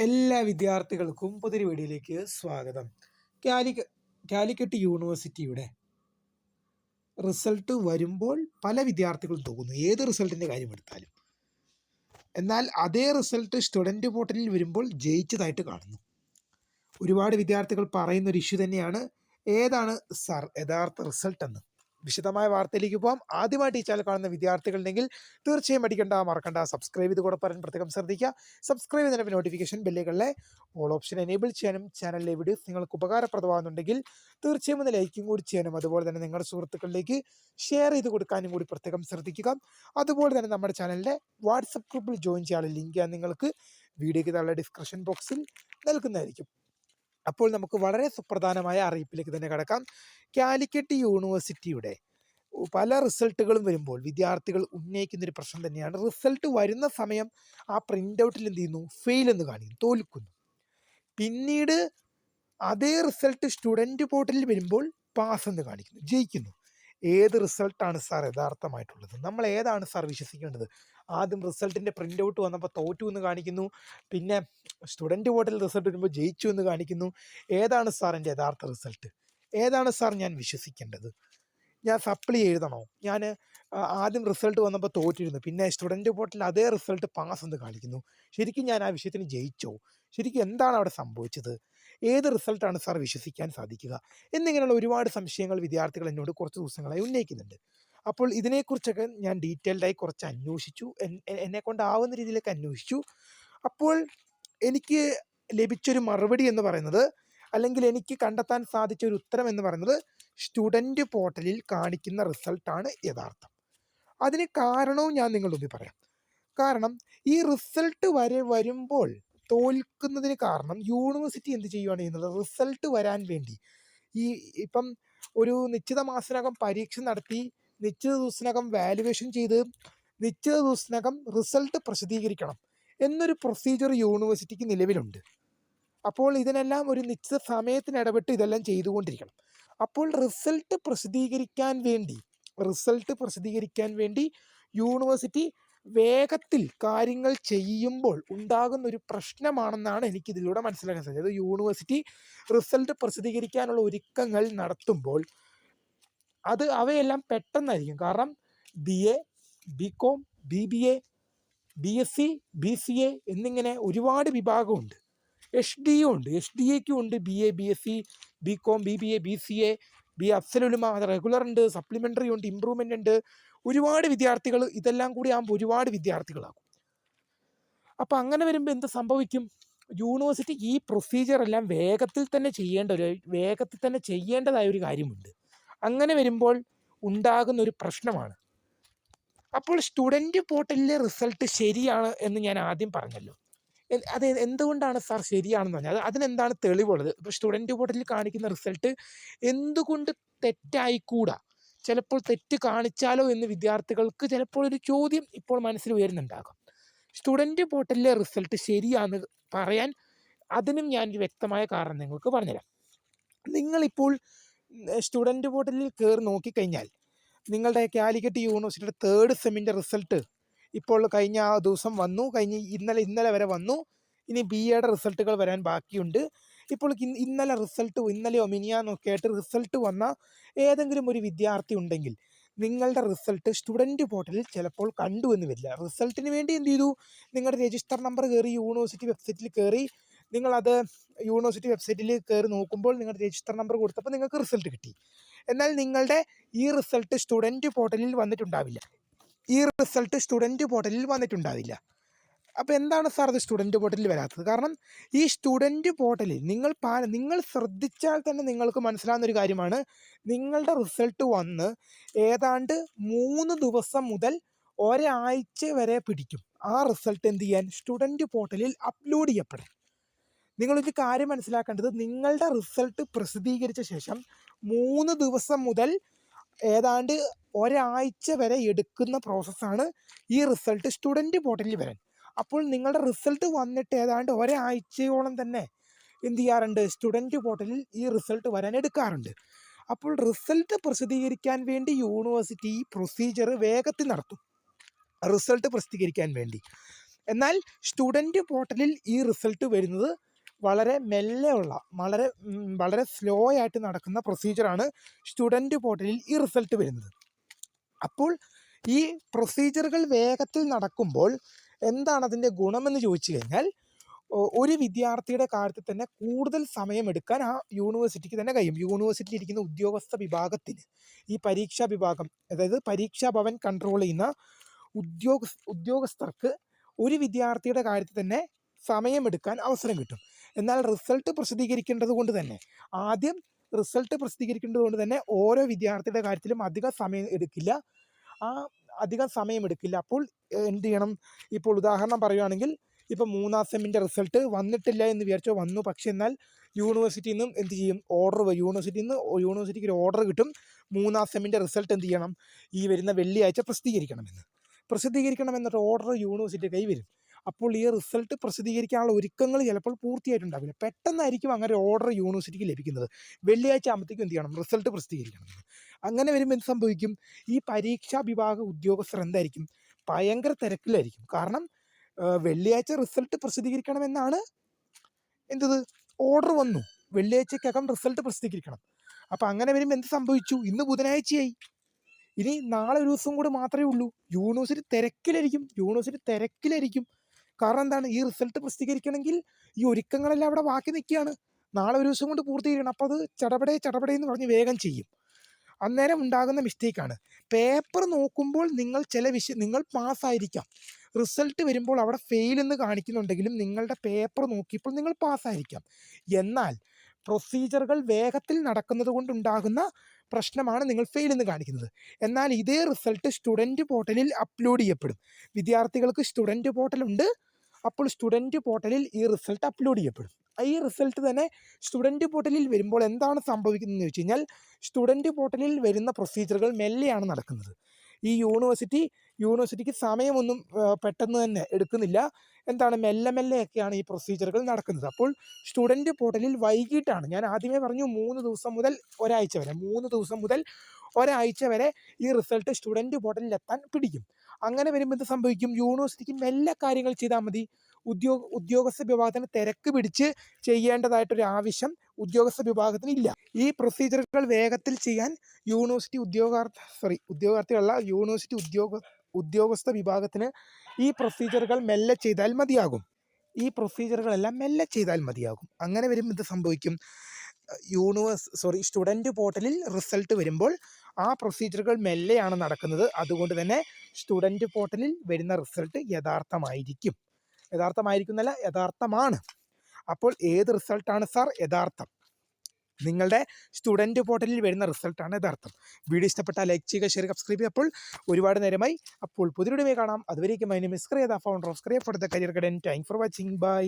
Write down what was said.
എല്ലാ വിദ്യാർത്ഥികൾക്കും പുതിയൊരു സ്വാഗതം. കാലിക്ക കാലിക്കറ്റ് യൂണിവേഴ്സിറ്റിയുടെ റിസൾട്ട് വരുമ്പോൾ പല വിദ്യാർത്ഥികളും തോന്നുന്നു. ഏത് റിസൾട്ടിന്റെ കാര്യമെടുത്താലും എന്നാൽ അതേ റിസൾട്ട് സ്റ്റുഡന്റ് പോർട്ടലിൽ വരുമ്പോൾ ജയിച്ചതായിട്ട് കാണുന്നു. ഒരുപാട് വിദ്യാർത്ഥികൾ പറയുന്ന ഒരു ഇഷ്യൂ തന്നെയാണ് ഏതാണ് സർ യഥാർത്ഥ റിസൾട്ട് എന്ന് വിശദമായ വാർത്തയിലേക്ക് പോകാം ആദ്യമായിട്ട് ഈ ചാനൽ കാണുന്ന വിദ്യാർത്ഥികളുണ്ടെങ്കിൽ തീർച്ചയായും അടിക്കണ്ട മറക്കണ്ട സബ്സ്ക്രൈബ് ചെയ്ത് കൂടെ പറയാൻ പ്രത്യേകം ശ്രദ്ധിക്കുക. സബ്സ്ക്രൈബ് ചെയ്തതിന് നോട്ടിഫിക്കേഷൻ ബെല്ലുകളിലെ ഓൾ ഓപ്ഷൻ എനേബിൾ ചെയ്യാനും ചാനലിലെ വീഡിയോസ് നിങ്ങൾക്ക് ഉപകാരപ്രദമാകുന്നുണ്ടെങ്കിൽ തീർച്ചയായും ഒന്ന് ലൈക്കും കൂടി ചെയ്യാനും അതുപോലെ തന്നെ നിങ്ങളുടെ സുഹൃത്തുക്കളിലേക്ക് ഷെയർ ചെയ്ത് കൊടുക്കാനും കൂടി പ്രത്യേകം ശ്രദ്ധിക്കുക. അതുപോലെ തന്നെ നമ്മുടെ ചാനലിന്റെ വാട്സപ്പ് ഗ്രൂപ്പിൽ ജോയിൻ ചെയ്യാനുള്ള ലിങ്ക് ഞാൻ നിങ്ങൾക്ക് വീഡിയോയ്ക്ക് താഴെ ഡിസ്ക്രിപ്ഷൻ ബോക്സിൽ നൽകുന്നതായിരിക്കും. അപ്പോൾ നമുക്ക് വളരെ സുപ്രധാനമായ അറിയിപ്പിലേക്ക് തന്നെ കടക്കാം. കാലിക്കറ്റ് യൂണിവേഴ്സിറ്റിയുടെ പല റിസൾട്ടുകളും വരുമ്പോൾ വിദ്യാർത്ഥികൾ ഉന്നയിക്കുന്ന ഒരു പ്രശ്നം തന്നെയാണ്. റിസൾട്ട് വരുന്ന സമയം ആ പ്രിന്റ് ഔട്ടിൽ എന്ത് ചെയ്യുന്നു? ഫെയിൽ എന്ന് കാണിക്കുന്നു തോൽക്കുന്നു. പിന്നീട് അതേ റിസൾട്ട് സ്റ്റുഡന്റ് പോർട്ടലിൽ വരുമ്പോൾ പാസ് എന്ന് കാണിക്കുന്നു ജയിക്കുന്നു. ഏത് റിസൾട്ടാണ് സാർ യഥാർത്ഥമായിട്ടുള്ളത്? നമ്മൾ ഏതാണ് സാർ വിശ്വസിക്കേണ്ടത്? ആദ്യം റിസൾട്ടിന്റെ പ്രിന്റ് ഔട്ട് വന്നപ്പോൾ തോറ്റു എന്ന് കാണിക്കുന്നു. പിന്നെ സ്റ്റുഡന്റ് വോട്ടിൽ റിസൾട്ട് വരുമ്പോൾ ജയിച്ചു എന്ന് കാണിക്കുന്നു. ഏതാണ് സാർ എന്റെ യഥാർത്ഥ റിസൾട്ട്? ഏതാണ് സാർ ഞാൻ വിശ്വസിക്കേണ്ടത്? ഞാൻ സപ്ലി എഴുതണോ? ഞാൻ ആദ്യം റിസൾട്ട് വന്നപ്പോൾ തോറ്റിരുന്നു. പിന്നെ സ്റ്റുഡന്റ് പോർട്ടലിൽ അതേ റിസൾട്ട് പാസ് എന്ന് കാണിക്കുന്നു. ശരിക്കും ഞാൻ ആ വിഷയത്തിന് ജയിച്ചോ? ശരിക്കും എന്താണ് അവിടെ സംഭവിച്ചത്? ഏത് റിസൾട്ടാണ് സാർ വിശ്വസിക്കാൻ സാധിക്കുക? എന്നിങ്ങനെയുള്ള ഒരുപാട് സംശയങ്ങൾ വിദ്യാർത്ഥികൾ എന്നോട് കുറച്ച് ദിവസങ്ങളായി ഉന്നയിക്കുന്നുണ്ട്. അപ്പോൾ ഇതിനെക്കുറിച്ചൊക്കെ ഞാൻ ഡീറ്റെയിൽഡായി കുറച്ച് അന്വേഷിച്ചു എന്നെ കൊണ്ടാവുന്ന രീതിയിലൊക്കെ അന്വേഷിച്ചു. അപ്പോൾ എനിക്ക് ലഭിച്ചൊരു മറുപടി എന്ന് പറയുന്നത് അല്ലെങ്കിൽ എനിക്ക് കണ്ടെത്താൻ സാധിച്ച ഒരു ഉത്തരം എന്ന് പറയുന്നത് സ്റ്റുഡന്റ് പോർട്ടലിൽ കാണിക്കുന്ന റിസൾട്ടാണ് യഥാർത്ഥം. അതിന് കാരണവും ഞാൻ നിങ്ങളുടെ മുമ്പിൽ പറയാം. കാരണം ഈ റിസൾട്ട് വരെ വരുമ്പോൾ തോൽക്കുന്നതിന് കാരണം യൂണിവേഴ്സിറ്റി എന്ത് ചെയ്യുകയാണ് ചെയ്യുന്നത്? റിസൾട്ട് വരാൻ വേണ്ടി. ഈ ഇപ്പം ഒരു നിശ്ചിത മാസത്തിനകം പരീക്ഷ നടത്തി നിശ്ചിത ദിവസത്തിനകം വാലുവേഷൻ ചെയ്ത് നിശ്ചിത ദിവസത്തിനകം റിസൾട്ട് പ്രസിദ്ധീകരിക്കണം എന്നൊരു പ്രൊസീജിയർ യൂണിവേഴ്സിറ്റിക്ക് നിലവിലുണ്ട്. അപ്പോൾ ഇതിനെല്ലാം ഒരു നിശ്ചിത സമയത്തിന് ഇടപെട്ട് ഇതെല്ലാം ചെയ്തുകൊണ്ടിരിക്കണം. അപ്പോൾ റിസൾട്ട് പ്രസിദ്ധീകരിക്കാൻ വേണ്ടി റിസൾട്ട് പ്രസിദ്ധീകരിക്കാൻ വേണ്ടി യൂണിവേഴ്സിറ്റി വേഗത്തിൽ കാര്യങ്ങൾ ചെയ്യുമ്പോൾ ഉണ്ടാകുന്ന ഒരു പ്രശ്നമാണെന്നാണ് എനിക്ക് ഇതിലൂടെ മനസ്സിലാക്കാൻ സാധിച്ചത്. യൂണിവേഴ്സിറ്റി റിസൾട്ട് പ്രസിദ്ധീകരിക്കാനുള്ള ഒരുക്കങ്ങൾ നടത്തുമ്പോൾ അത് അവയെല്ലാം പെട്ടെന്നായിരിക്കും. കാരണം B A B com B B A B S C B C A എന്നിങ്ങനെ ഒരുപാട് വിഭാഗമുണ്ട്. എച്ച് ഡി ഉണ്ട്. എച്ച് ഡി എക്കും ഉണ്ട് B A B S C B com B B A B C A B Afzal-ul-Ulama അത് regular ഉണ്ട് supplementary ഉണ്ട് improvement ഉണ്ട്. ഒരുപാട് വിദ്യാർത്ഥികൾ ഇതെല്ലാം കൂടി ആകുമ്പോൾ ഒരുപാട് വിദ്യാർത്ഥികളാകും. അപ്പോൾ അങ്ങനെ വരുമ്പോൾ എന്ത് സംഭവിക്കും? യൂണിവേഴ്സിറ്റി ഈ പ്രൊസീജിയർ എല്ലാം വേഗത്തിൽ തന്നെ ചെയ്യേണ്ട ഒരു വേഗത്തിൽ തന്നെ ചെയ്യേണ്ടതായ ഒരു കാര്യമുണ്ട്. അങ്ങനെ വരുമ്പോൾ ഉണ്ടാകുന്ന ഒരു പ്രശ്നമാണ്. അപ്പോൾ സ്റ്റുഡന്റ് പോർട്ടലിലെ റിസൾട്ട് ശരിയാണ് എന്ന് ഞാൻ ആദ്യം പറഞ്ഞല്ലോ. അത് എന്തുകൊണ്ടാണ് സാർ ശരിയാണെന്ന് പറഞ്ഞാൽ അത് അതിനെന്താണ് തെളിവുള്ളത്? ഇപ്പോൾ സ്റ്റുഡന്റ് പോർട്ടലിൽ കാണിക്കുന്ന റിസൾട്ട് എന്തുകൊണ്ട് തെറ്റായിക്കൂടാ? ചിലപ്പോൾ തെറ്റ് കാണിച്ചാലോ എന്ന് വിദ്യാർത്ഥികൾക്ക് ചിലപ്പോൾ ഒരു ചോദ്യം ഇപ്പോൾ മനസ്സിൽ ഉയരുന്നുണ്ടാകും. സ്റ്റുഡന്റ് പോർട്ടലിലെ റിസൾട്ട് ശരിയാന്ന് പറയാൻ അതിനും ഞാൻ വ്യക്തമായ കാരണം നിങ്ങൾക്ക് പറഞ്ഞുതരാം. നിങ്ങളിപ്പോൾ സ്റ്റുഡന്റ് പോർട്ടലിൽ കയറി നോക്കിക്കഴിഞ്ഞാൽ നിങ്ങളുടെ കാലിക്കറ്റ് യൂണിവേഴ്സിറ്റിയുടെ തേർഡ് സെമ്മിന്റെ റിസൾട്ട് ഇപ്പോൾ കഴിഞ്ഞ ആ ദിവസം വന്നു. കഴിഞ്ഞ് ഇന്നലെ ഇന്നലെ വരെ വന്നു. ഇനി ബി എയുടെ റിസൾട്ടുകൾ വരാൻ ബാക്കിയുണ്ട്. ഇപ്പോൾ ഇന്നലെ റിസൾട്ട് ഇന്നലെയോ മിനിയാന്നോ കേട്ട് റിസൾട്ട് വന്ന ഏതെങ്കിലും ഒരു വിദ്യാർത്ഥി ഉണ്ടെങ്കിൽ നിങ്ങളുടെ റിസൾട്ട് സ്റ്റുഡന്റ് പോർട്ടലിൽ ചിലപ്പോൾ കണ്ടു എന്ന് വരില്ല. റിസൾട്ടിന് വേണ്ടി എന്ത് ചെയ്തു? നിങ്ങളുടെ രജിസ്റ്റർ നമ്പർ കയറി യൂണിവേഴ്സിറ്റി വെബ്സൈറ്റിൽ കയറി നിങ്ങളത് യൂണിവേഴ്സിറ്റി വെബ്സൈറ്റിൽ കയറി നോക്കുമ്പോൾ നിങ്ങളുടെ രജിസ്റ്റർ നമ്പർ കൊടുത്തപ്പോൾ നിങ്ങൾക്ക് റിസൾട്ട് കിട്ടി. എന്നാൽ നിങ്ങളുടെ ഈ റിസൾട്ട് സ്റ്റുഡന്റ് പോർട്ടലിൽ വന്നിട്ടുണ്ടാവില്ല. ഈ റിസൾട്ട് സ്റ്റുഡന്റ് പോർട്ടലിൽ വന്നിട്ടുണ്ടാവില്ല. അപ്പോൾ എന്താണ് സാർ അത് സ്റ്റുഡന്റ് പോർട്ടലിൽ വരാത്തത്? കാരണം ഈ സ്റ്റുഡന്റ് പോർട്ടലിൽ നിങ്ങൾ പാ നിങ്ങൾ ശ്രദ്ധിച്ചാൽ തന്നെ നിങ്ങൾക്ക് മനസ്സിലാവുന്ന ഒരു കാര്യമാണ്. നിങ്ങളുടെ റിസൾട്ട് വന്ന് ഏതാണ്ട് മൂന്ന് ദിവസം മുതൽ ഒരാഴ്ച വരെ പിടിക്കും. ആ റിസൾട്ട് എന്ത് ചെയ്യാൻ? സ്റ്റുഡന്റ് പോർട്ടലിൽ അപ്ലോഡ് ചെയ്യപ്പെടാൻ നിങ്ങളൊരു കാര്യം മനസ്സിലാക്കേണ്ടത് നിങ്ങളുടെ റിസൾട്ട് പ്രസിദ്ധീകരിച്ച ശേഷം മൂന്ന് ദിവസം മുതൽ ഏതാണ്ട് ഒരാഴ്ച വരെ എടുക്കുന്ന പ്രോസസ്സാണ് ഈ റിസൾട്ട് സ്റ്റുഡന്റ് പോർട്ടലിൽ വരാൻ. അപ്പോൾ നിങ്ങളുടെ റിസൾട്ട് വന്നിട്ട് ഏതാണ്ട് ഒരാഴ്ചയോളം തന്നെ എന്ത് ചെയ്യാറുണ്ട്? സ്റ്റുഡന്റ് പോർട്ടലിൽ ഈ റിസൾട്ട് വരാൻ എടുക്കാറുണ്ട്. അപ്പോൾ റിസൾട്ട് പ്രസിദ്ധീകരിക്കാൻ വേണ്ടി യൂണിവേഴ്സിറ്റി ഈ പ്രൊസീജിയർ വേഗത്തിൽ നടത്തും. റിസൾട്ട് പ്രസിദ്ധീകരിക്കാൻ വേണ്ടി. എന്നാൽ സ്റ്റുഡന്റ് പോർട്ടലിൽ ഈ റിസൾട്ട് വരുന്നത് വളരെ മെല്ലെയുള്ള വളരെ വളരെ സ്ലോ ആയിട്ട് നടക്കുന്ന പ്രൊസീജിയറാണ് സ്റ്റുഡന്റ് പോർട്ടലിൽ ഈ റിസൾട്ട് വരുന്നത്. അപ്പോൾ ഈ പ്രൊസീജിയറുകൾ വേഗത്തിൽ നടക്കുമ്പോൾ എന്താണ് അതിന്റെ ഗുണമെന്ന് ചോദിച്ചു കഴിഞ്ഞാൽ ഒരു വിദ്യാർത്ഥിയുടെ കാര്യത്തിൽ തന്നെ കൂടുതൽ സമയമെടുക്കാൻ ആ യൂണിവേഴ്സിറ്റിക്ക് തന്നെ കഴിയും. യൂണിവേഴ്സിറ്റിയിൽ ഇരിക്കുന്ന ഉദ്യോഗസ്ഥ വിഭാഗത്തിന് ഈ പരീക്ഷാ വിഭാഗം അതായത് പരീക്ഷാ ഭവൻ കൺട്രോൾ ചെയ്യുന്ന ഉദ്യോഗ ഉദ്യോഗസ്ഥർക്ക് ഒരു വിദ്യാർത്ഥിയുടെ കാര്യത്തിൽ തന്നെ സമയമെടുക്കാൻ അവസരം കിട്ടും. എന്നാൽ റിസൾട്ട് പ്രസിദ്ധീകരിക്കേണ്ടത് കൊണ്ട് തന്നെ ആദ്യം റിസൾട്ട് പ്രസിദ്ധീകരിക്കേണ്ടത് കൊണ്ട് തന്നെ ഓരോ വിദ്യാർത്ഥിയുടെ കാര്യത്തിലും അധിക സമയം എടുക്കില്ല. ആ അധികം സമയം എടുക്കില്ല അപ്പോൾ എന്ത് ചെയ്യണം ഇപ്പോൾ ഉദാഹരണം പറയുകയാണെങ്കിൽ ഇപ്പോൾ മൂന്നാം സെമ്മിന്റെ റിസൾട്ട് വന്നിട്ടില്ല എന്ന് വിചാരിച്ചോ വന്നു. പക്ഷേ എന്നാൽ യൂണിവേഴ്സിറ്റിയിൽ നിന്നും എന്ത് ചെയ്യും? ഓർഡർ യൂണിവേഴ്സിറ്റിയിൽ നിന്ന് യൂണിവേഴ്സിറ്റിക്ക് ഒരു ഓർഡർ കിട്ടും. മൂന്നാം സെമ്മിന്റെ റിസൾട്ട് എന്ത് ചെയ്യണം? ഈ വരുന്ന വെള്ളിയാഴ്ച പ്രസിദ്ധീകരിക്കണമെന്ന്. പ്രസിദ്ധീകരിക്കണം എന്നൊരു ഓർഡർ യൂണിവേഴ്സിറ്റി കൈവരും അപ്പോൾ ഈ റിസൾട്ട് പ്രസിദ്ധീകരിക്കാനുള്ള ഒരുക്കങ്ങൾ ചിലപ്പോൾ പൂർത്തിയായിട്ടുണ്ടാവില്ല. പെട്ടെന്നായിരിക്കും അങ്ങനെ ഓർഡർ യൂണിവേഴ്സിറ്റിക്ക് ലഭിക്കുന്നത്. വെള്ളിയാഴ്ച ആകുമ്പോഴത്തേക്കും എന്ത് ചെയ്യണം? റിസൾട്ട് പ്രസിദ്ധീകരിക്കണം. അങ്ങനെ വരുമ്പോൾ എന്ത് സംഭവിക്കും? ഈ പരീക്ഷാ വിഭാഗ ഉദ്യോഗസ്ഥർ എന്തായിരിക്കും? ഭയങ്കര തിരക്കിലായിരിക്കും. കാരണം വെള്ളിയാഴ്ച റിസൾട്ട് പ്രസിദ്ധീകരിക്കണമെന്നാണ് എന്തത് ഓർഡർ വന്നു. വെള്ളിയാഴ്ചക്കകം റിസൾട്ട് പ്രസിദ്ധീകരിക്കണം. അപ്പം അങ്ങനെ വരുമ്പോൾ എന്ത് സംഭവിച്ചു? ഇന്ന് ബുധനാഴ്ചയായി. ഇനി നാളെ ഒരു ദിവസം കൂടെ മാത്രമേ ഉള്ളൂ. യൂണിവേഴ്സിറ്റി തിരക്കിലായിരിക്കും. യൂണിവേഴ്സിറ്റി തിരക്കിലായിരിക്കും. കാരണം എന്താണ്? ഈ റിസൾട്ട് പ്രസിദ്ധീകരിക്കണമെങ്കിൽ ഈ ഒരുക്കങ്ങളെല്ലാം അവിടെ ബാക്കി നിൽക്കുകയാണ്. നാളെ ഒരു ദിവസം കൊണ്ട് പൂർത്തീകരിക്കണം. അപ്പോൾ അത് ചടപടേ ചടപടേ എന്ന് പറഞ്ഞ് വേഗം ചെയ്യും. അന്നേരം ഉണ്ടാകുന്ന മിസ്റ്റേക്കാണ് പേപ്പർ നോക്കുമ്പോൾ നിങ്ങൾ ചില വിഷയം നിങ്ങൾ പാസ്സായിരിക്കാം റിസൾട്ട് വരുമ്പോൾ അവിടെ ഫെയിൽ എന്ന് കാണിക്കുന്നുണ്ടെങ്കിലും നിങ്ങളുടെ പേപ്പർ നോക്കിയപ്പോൾ നിങ്ങൾ പാസ്സായിരിക്കാം എന്നാൽ പ്രൊസീജിയറുകൾ വേഗത്തിൽ നടക്കുന്നത് കൊണ്ടുണ്ടാകുന്ന പ്രശ്നമാണ് നിങ്ങൾ ഫെയിൽ എന്ന് കാണിക്കുന്നത്. എന്നാൽ ഇതേ റിസൾട്ട് സ്റ്റുഡന്റ് പോർട്ടലിൽ അപ്ലോഡ് ചെയ്യപ്പെടും. വിദ്യാർത്ഥികൾക്ക് സ്റ്റുഡന്റ് പോർട്ടലുണ്ട് അപ്പോൾ സ്റ്റുഡന്റ് പോർട്ടലിൽ ഈ റിസൾട്ട് അപ്ലോഡ് ചെയ്യപ്പെടും. ഈ റിസൾട്ട് തന്നെ സ്റ്റുഡന്റ് പോർട്ടലിൽ വരുമ്പോൾ എന്താണ് സംഭവിക്കുന്നതെന്ന് വെച്ച് കഴിഞ്ഞാൽ സ്റ്റുഡന്റ് പോർട്ടലിൽ വരുന്ന പ്രൊസീജിയറുകൾ മെല്ലെയാണ് നടക്കുന്നത്. ഈ യൂണിവേഴ്സിറ്റി യൂണിവേഴ്സിറ്റിക്ക് സമയമൊന്നും പെട്ടെന്ന് തന്നെ എടുക്കുന്നില്ല. എന്താണ് മെല്ലെ മെല്ലെയൊക്കെയാണ് ഈ പ്രൊസീജിയറുകൾ നടക്കുന്നത്. അപ്പോൾ സ്റ്റുഡന്റ് പോർട്ടലിൽ വൈകിട്ടാണ് ഞാൻ ആദ്യമേ പറഞ്ഞു മൂന്ന് ദിവസം മുതൽ ഒരാഴ്ച വരെ മൂന്ന് ദിവസം മുതൽ ഒരാഴ്ച വരെ ഈ റിസൾട്ട് സ്റ്റുഡന്റ് പോർട്ടലിൽ എത്താൻ പിടിക്കും. അങ്ങനെ വരുമ്പോൾ എന്ത് സംഭവിക്കും? യൂണിവേഴ്സിറ്റിക്ക് മെല്ലെ കാര്യങ്ങൾ ചെയ്താൽ മതി. ഉദ്യോഗ ഉദ്യോഗസ്ഥ വിഭാഗത്തിന് തിരക്ക് പിടിച്ച് ചെയ്യേണ്ടതായിട്ടൊരു ആവശ്യം ഉദ്യോഗസ്ഥ വിഭാഗത്തിന് ഇല്ല. ഈ പ്രൊസീജിയറുകൾ വേഗത്തിൽ ചെയ്യാൻ യൂണിവേഴ്സിറ്റി ഉദ്യോഗാർത്ഥ സോറി ഉദ്യോഗാർത്ഥികളല്ല യൂണിവേഴ്സിറ്റി ഉദ്യോഗ ഉദ്യോഗസ്ഥ വിഭാഗത്തിന് ഈ പ്രൊസീജിയറുകൾ മെല്ലെ ചെയ്താൽ മതിയാകും. ഈ പ്രൊസീജിയറുകളെല്ലാം മെല്ലെ ചെയ്താൽ മതിയാകും. അങ്ങനെ വരുമ്പോൾ എന്ത് സംഭവിക്കും? യൂണിവേഴ്സ് സോറി സ്റ്റുഡന്റ് പോർട്ടലിൽ റിസൾട്ട് വരുമ്പോൾ ആ പ്രൊസീജിയറുകൾ മെല്ലെയാണ് നടക്കുന്നത്. അതുകൊണ്ട് തന്നെ സ്റ്റുഡന്റ് പോർട്ടലിൽ വരുന്ന റിസൾട്ട് യഥാർത്ഥമായിരിക്കും. യഥാർത്ഥമായിരിക്കുന്നല്ല യഥാർത്ഥമാണ്. അപ്പോൾ ഏത് റിസൾട്ടാണ് സാർ? യഥാർത്ഥം. നിങ്ങളുടെ സ്റ്റുഡന്റ് പോർട്ടലിൽ വരുന്ന റിസൾട്ടാണ് യഥാർത്ഥം. വീഡിയോ ഇഷ്ടപ്പെട്ടാൽ ലൈക്ക് ചെയ്യുക ഷെയർ സബ്സ്ക്രൈബ് ചെയ്യുക. അപ്പോൾ ഒരുപാട് നേരമായി അപ്പോൾ പുതിയ കാണാം. അതുവരേക്കും അതിന് മിസ്ക്രിയ the founder of Skriya for the career garden thank for watching bye